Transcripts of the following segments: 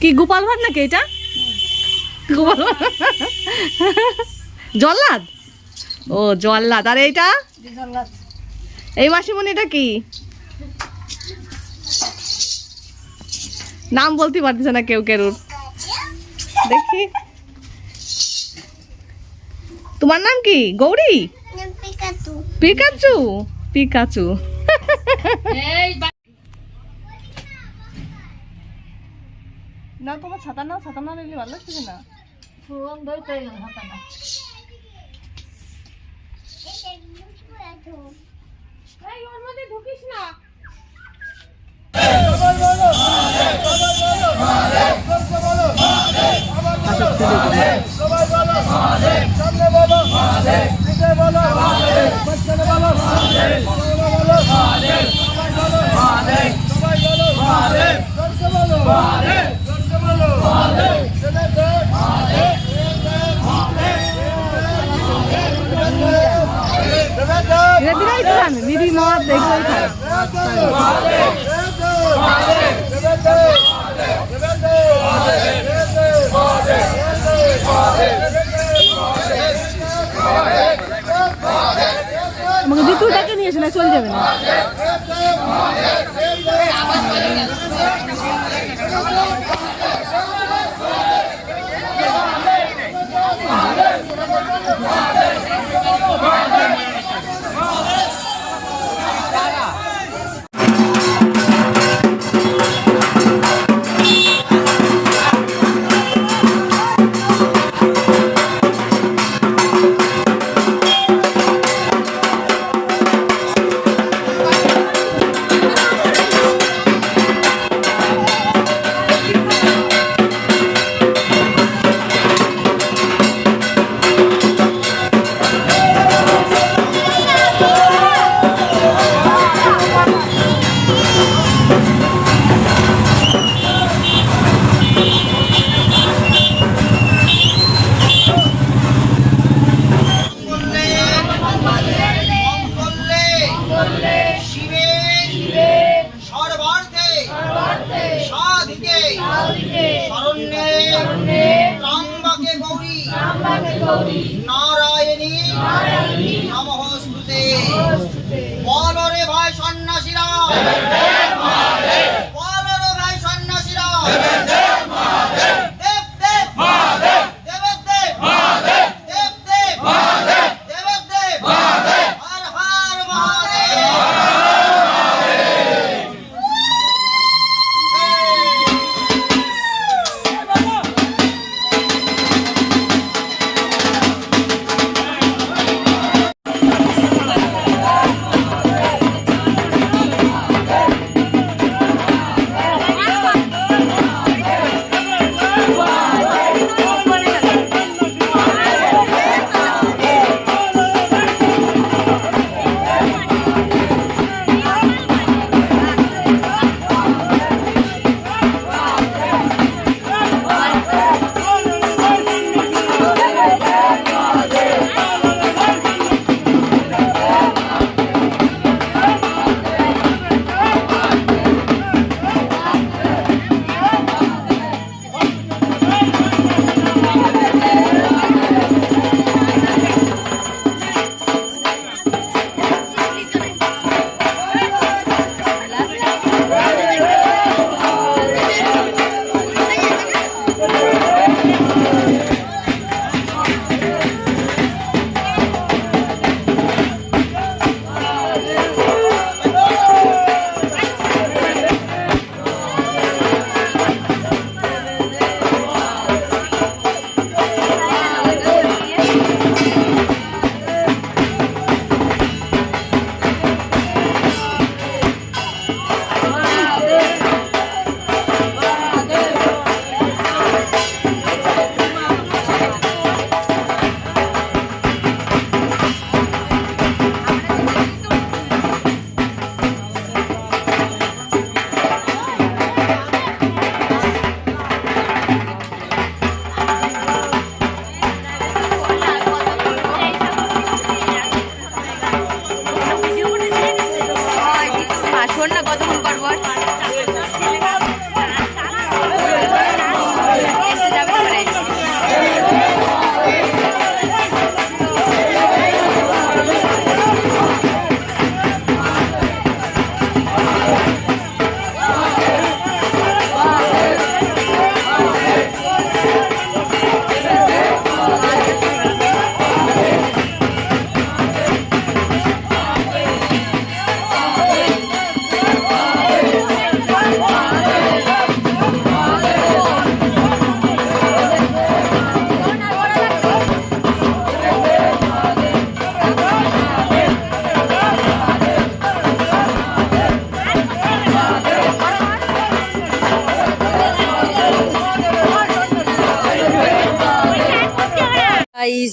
কি গোপাল ভাট নাকি এটা? গোপাল জল্লাদ? ও জল্লাদ। আর এইটা? এই মাসিমণি এটা কি? নাম বলতে পারতেছে না কেউ কেউ দেখি। তোমার নাম কি? গৌরী? পিকাচু। পিকাচু? পিকাচু। না তোমার ছাতা না ছাতা না নিলে ভালো লাগছে না এই ওর মধ্যে ঢুকিস না ধীরে ধীরে খান দিদি মত দেখলেই আমাকে জুতুটাকে নিয়ে এসে না যাবে না।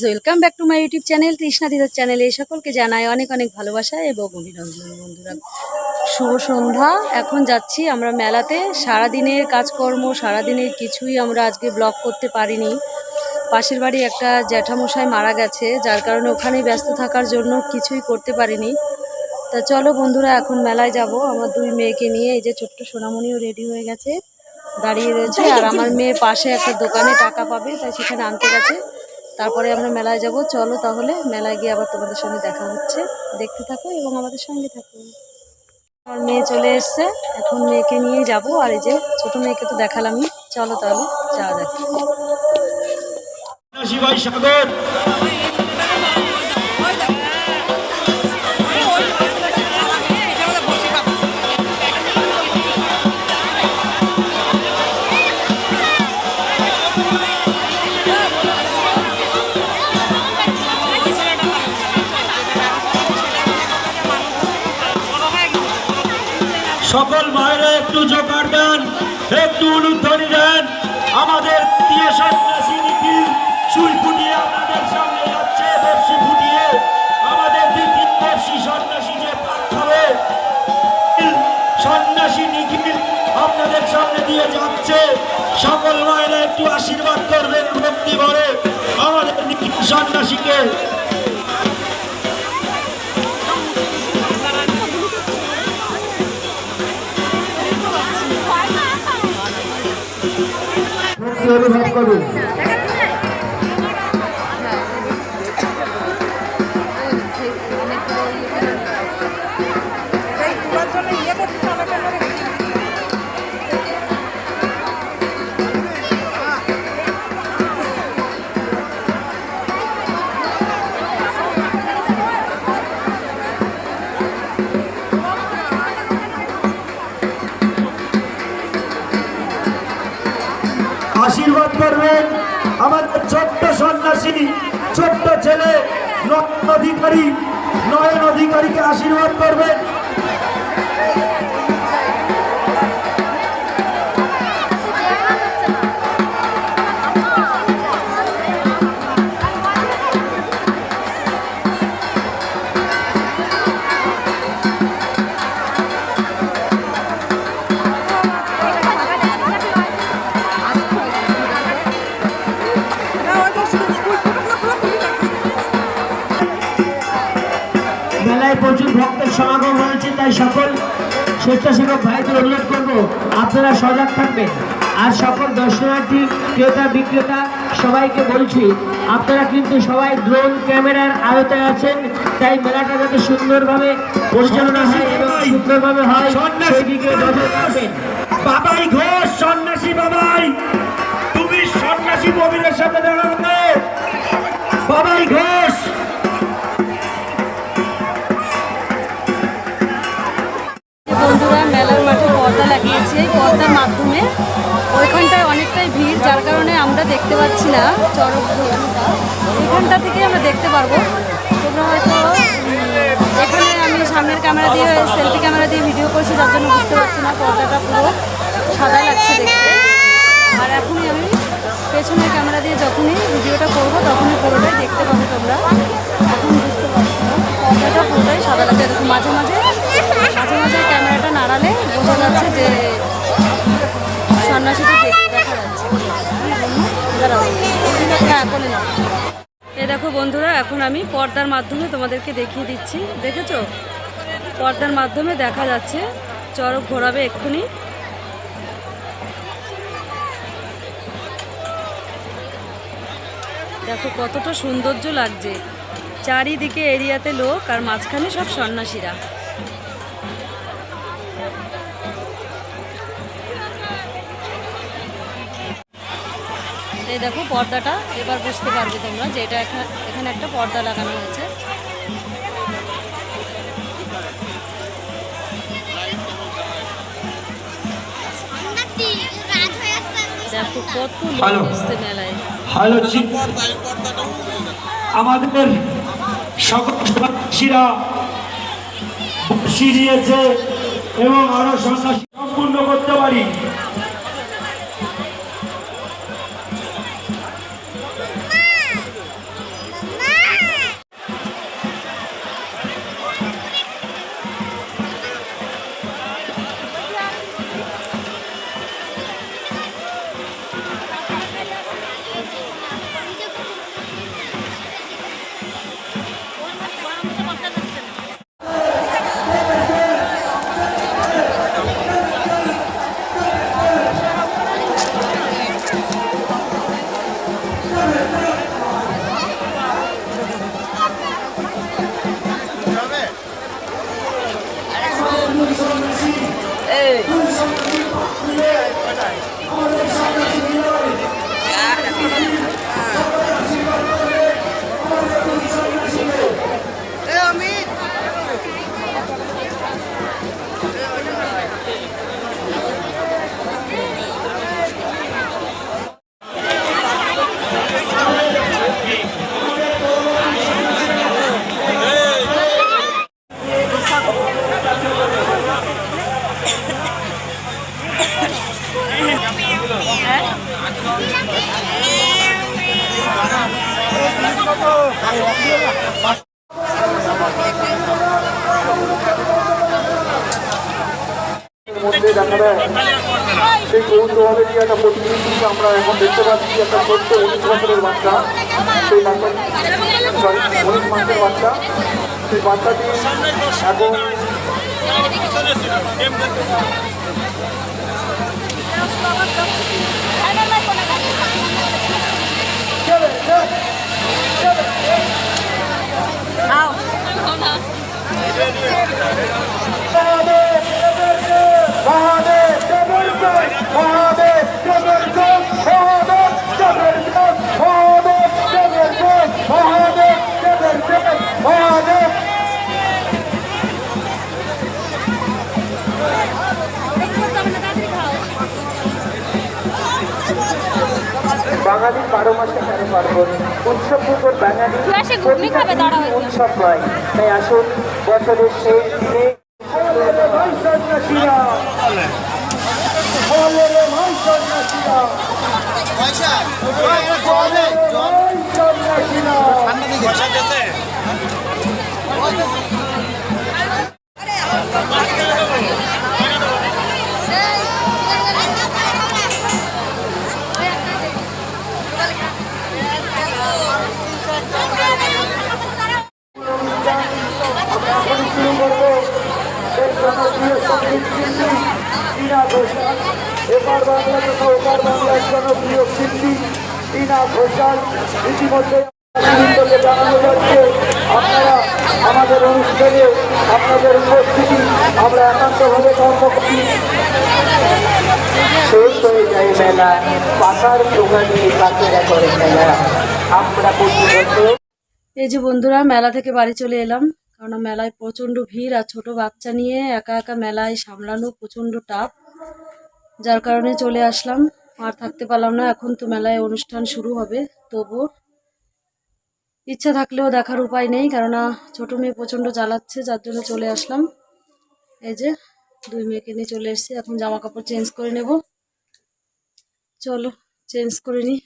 Welcome back to my YouTube channel Trishna Didar চ্যানেলে সকলকে জানাই অনেক অনেক ভালোবাসা এবং অভিনন্দন বন্ধুরা। শুভ সন্ধ্যা, এখন যাচ্ছি আমরা মেলাতে। সারাদিনের কাজকর্ম, সারাদিনের কিছুই আমরা আজকে ব্লগ করতে পারিনি। পাশের বাড়ি একটা জ্যাঠামশাই মারা গেছে, যার কারণে ওখানেই ব্যস্ত থাকার জন্য কিছুই করতে পারিনি। তা চলো বন্ধুরা, এখন মেলায় যাব। আমার দুই মেয়েকে নিয়ে এই যে ছোট্ট সোনামণিও রেডি হয়ে গেছে, দাঁড়িয়ে রয়েছে। আর আমার মেয়ে পাশে একটা দোকানে টাকা পাবে, তাই সেখানে আনতে গেছে। তারপরে আমরা মেলায় যাব। চলো তাহলে মেলায় গিয়ে আবার তোমাদের সঙ্গে দেখা হচ্ছে। দেখতে থাকো এবং আমাদের সঙ্গে থাকো। আমার মেয়ে চলে এসছে। এখন মেয়েকে নিয়ে যাব। আর এই যে ছোট মেয়েকে তো দেখালামই। চলো তাহলে যাওয়া যাক। শিবাই সাগর সকল মায়েরা একটু জোগাড় দেন, একটু উলুধ্বনি দেন। আমাদের সামনে যাচ্ছে আমাদের সন্ন্যাসী সামনে দিয়ে যাচ্ছে। সকল মায়েরা একটু আশীর্বাদ করবেন, ভক্তি ভরে। আমাদের সন্ন্যাসীকে অনুভব করুন। করবেন আমাদের ছোট্ট সন্ন্যাসী ছোট্ট ছেলে নয়ন অধিকারী নয়ন অধিকারীকে আশীর্বাদ করবেন। তাই সকল স্বেচ্ছাসেবক ভাইদের অনুরোধ করব আপনারা সজাগ থাকবেন। আর সকল দর্শনার্থী ক্রেতা বিক্রেতা সবাইকে বলছি আপনারা কিন্তু সবাই ড্রোন ক্যামেরার আওতায় আছেন তাই মেলাটা যাতে সুন্দরভাবে পরিচালনা হয় এবং সুন্দরভাবে হয় সেই দিকে নজর রাখবেন। বাবাই ঘোষ সন্ন্যাসী বাবাই। তুমি সন্ন্যাসী মবিলের সাথে করো বাবাই ঘোষ। এই পর্দার মাধ্যমে ওইখানটায় অনেকটাই ভিড়, যার কারণে আমরা দেখতে পাচ্ছি না চরক ভবনটা এখানটা থেকে আমরা দেখতে পারব। তোমরা হয়তো এখানে আমি সামনের ক্যামেরা দিয়ে, সেলফি ক্যামেরা দিয়ে ভিডিও করছি, যার জন্য বুঝতে পারছি না পর্দাটা পুরো সাদা লাগছে দেখতে। আর এখনই আমি পেছনের ক্যামেরা দিয়ে যখনই ভিডিওটা করব, তখনই পুরোটাই দেখতে পাবে তোমরা। এখন বুঝতে পারছ না, পর্দাটা পুরোটাই সাদা লাগছে। মাঝে মাঝে মাঝে মাঝে ক্যামেরাটা নাড়ালে বোঝা যাচ্ছে যে এ দেখো বন্ধুরা, এখন আমি পর্দার মাধ্যমে তোমাদেরকে দেখিয়ে দিচ্ছি। দেখেছ? পর্দার মাধ্যমে দেখা যাচ্ছে। চরক ঘোরাবে এক্ষুনি। দেখো কতটা সৌন্দর্য লাগছে। চারিদিকে এরিয়াতে লোক আর মাঝখানে সব সন্ন্যাসীরা। এই দেখো পর্দাটা এবার বুঝতে পারবে তোমরা যে এটা এখা- এখানে একটা পর্দা লাগানো হয়েছে। দেখো কত। এসছে মেলায়। হ্যালো আমাদের সকল সন্ন্যাসীরা এবং আরও সন্ন্যাসী সম্পূর্ণ করতে পারি। মধ্যে দেখা সেই কৌতূহলে নিয়ে একটা প্রতিনিধি আমরা এখন দেখতে পাচ্ছি একটা ছোট্ট বাচ্চা সেই বাচ্চা বাচ্চা সেই বাচ্চাটি এখন মহাদেব জবরদস্ত মহাদেব জবরদস্ত বারো মাসে তেরো পার্বণ। উৎসব পুজোর বাঙালি উৎসব নয় তাই আসুন বছরের শেষ দিনে পয়সা। ঘোষাল ইতিমধ্যে জানানো যাচ্ছে আপনারা আমাদের অনুষ্ঠানে আপনাদের উপস্থিতি আমরা একান্তভাবে কর্ম করি শেষ হয়ে যায় মেলা দোকানে করে মেলা আমরা এই যে বন্ধুরা, মেলা থেকে বাড়ি চলে এলাম কারণ মেলায় প্রচণ্ড ভিড় আর ছোট বাচ্চা নিয়ে একা একা মেলায় সামলানো প্রচণ্ড টাফ। যার কারণে চলে আসলাম। আর থাকতে পারলাম না। এখন তো মেলায় অনুষ্ঠান শুরু হবে, তবু ইচ্ছা থাকলেও দেখার উপায় নেই, কেননা ছোট মেয়ে প্রচণ্ড জ্বালাচ্ছে, যার জন্য চলে আসলাম। এই যে দুই মেয়েকে নিয়ে চলে এসেছি, এখন জামা কাপড় চেঞ্জ করে নেব। চলো, চেঞ্জ করে নিই।